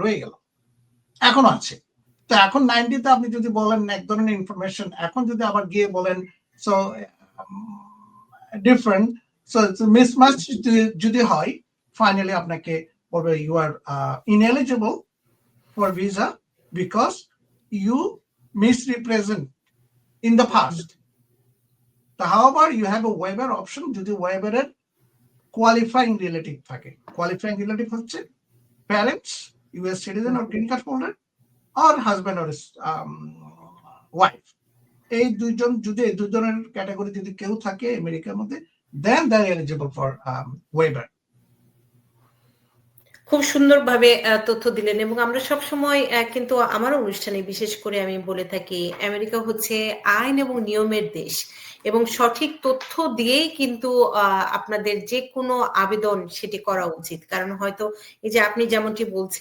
রয়ে গেল। এখনও আছে। তো এখন নাইনটিতে আপনি যদি বলেন এক ধরনের ইনফরমেশন এখন যদি আবার গিয়ে বলেন সো ডিফারেন্ট সো মিসম্যাচ যদি হয় ফাইনালি আপনাকে বলবে you are ineligible for visa because you misrepresent in the first However, you have a waiver option যদি ওয়েবারের কোয়ালিফাইং রিলেটিভ থাকে। কোয়ালিফাইং রিলেটিভ হচ্ছে parents US citizen or green card holder R husband or wife এই দুইজন যদি এই দুজনের category যদি কেউ থাকে আমেরিকার মধ্যে then they are eligible for waiver খুব সুন্দরভাবে তথ্য দিলেন এবং আমরা সব সময় কিন্তু আমার অনুষ্ঠানে বিশেষ করে আমি বলে থাকি আমেরিকা হচ্ছে আইন এবং নিয়মের দেশ এবং সঠিক তথ্য দিয়েই কিন্তু আপনাদের যে কোনো আবেদন সেটি করা উচিত। কারণ হয়তো এই যে আপনি যেমনটি বলছিলেন